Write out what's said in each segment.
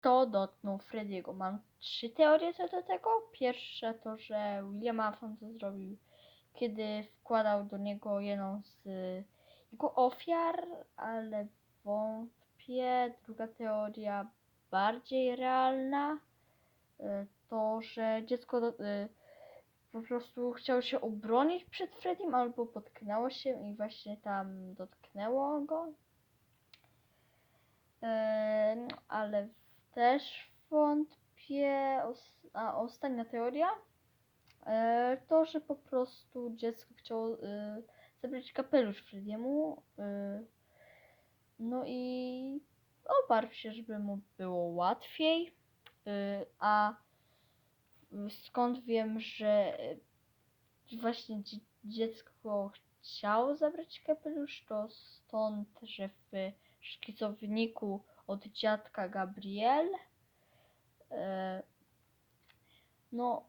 Kto dotknął Frediego? Mam trzy teorie co do tego. Pierwsza to, że William Afton to zrobił, kiedy wkładał do niego jedną z jego ofiar, ale wątpię. Druga teoria, bardziej realna, y, to, że dziecko do, y, po prostu chciało się obronić przed Fredim albo potknęło się i właśnie tam dotknęło go. Ale też wątpię. A ostatnia teoria e, to, że po prostu dziecko chciało e, zabrać kapelusz Frediemu. E, no i oparł się, żeby mu było łatwiej. A skąd wiem, że właśnie dzie- dziecko chciało zabrać kapelusz, to stąd, że w szkicowniku od dziadka Gabriel e, no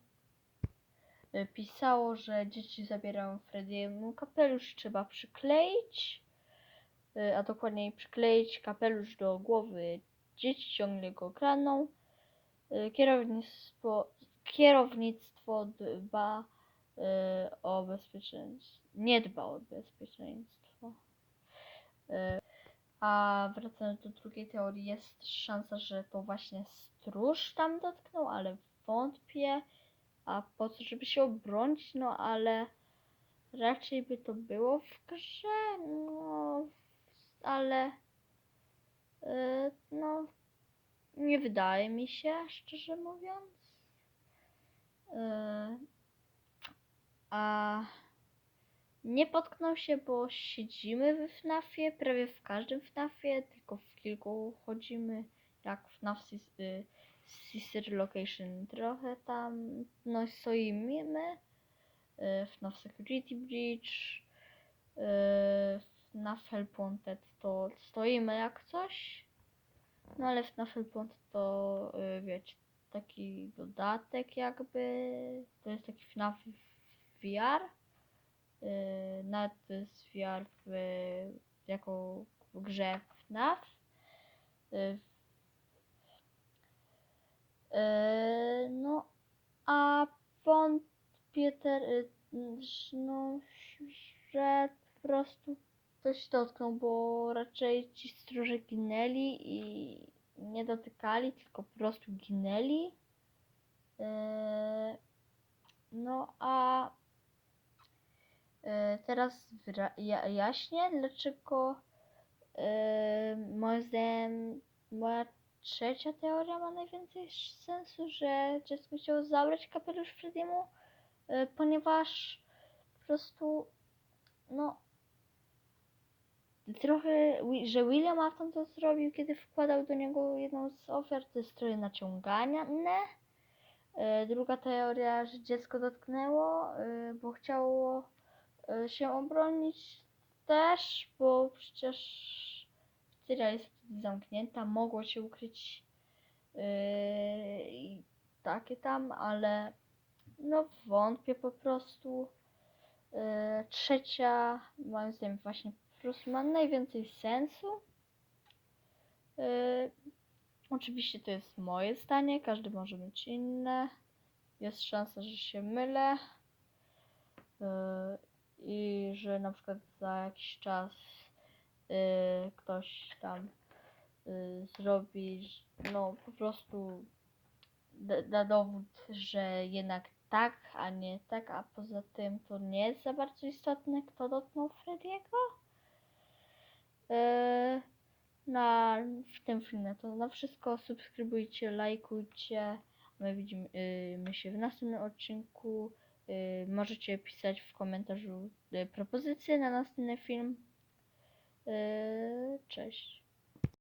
e, pisało, że dzieci zabierają Frediemu kapelusz, trzeba przykleić, e, a dokładniej przykleić kapelusz do głowy dzieci, ciągle go kraną. Kierownictwo, kierownictwo dba o bezpieczeństwo, nie dba o bezpieczeństwo. A wracając do drugiej teorii, jest szansa, że to właśnie stróż tam dotknął, ale wątpię. A po co, żeby się obronić? No ale raczej by to było w grze, no ale e, no nie wydaje mi się, szczerze mówiąc. E, a nie potknął się, bo siedzimy w FNAFie, prawie w każdym FNAFie, tylko w kilku chodzimy, jak FNAF y, Sister Location. Trochę tam, no stoimy, y, FNAF Security Breach, y, FNAF Help Wanted to stoimy jak coś, no ale FNAF Help Wanted to y, wiecie, taki dodatek jakby, to jest taki FNAF VR, To jest VR w, jako w grze no, a wątpię ter, yy, ż- no, że po prostu ktoś dotknął, bo raczej ci stróże ginęli i nie dotykali, tylko po prostu ginęli. Yy, no, a Teraz ja- jaśnię, dlaczego e, moim zdaniem moja trzecia teoria ma najwięcej sensu, że dziecko chciało zabrać kapelusz Frediemu, e, ponieważ po prostu no trochę, że William Afton to zrobił, kiedy wkładał do niego jedną z ofiar, to jest trochę naciągane. E, Druga teoria, że dziecko dotknęło, e, bo chciało się obronić też, bo przecież Tyra jest zamknięta, mogło się ukryć yy, i takie tam, ale no wątpię po prostu. Yy, trzecia, moim zdaniem właśnie po prostu ma najwięcej sensu. Oczywiście to jest moje zdanie, każdy może mieć inne. Jest szansa, że się mylę. Yy, i że na przykład za jakiś czas y, ktoś tam y, zrobi, no po prostu da, dowód, że jednak tak, a nie tak, a poza tym to nie jest za bardzo istotne, kto dotknął Frediego. Y, na, w tym filmie to na wszystko. Subskrybujcie, lajkujcie. My widzimy y, my się w następnym odcinku. Y, możecie pisać w komentarzu y, propozycje na następny film. Y, cześć.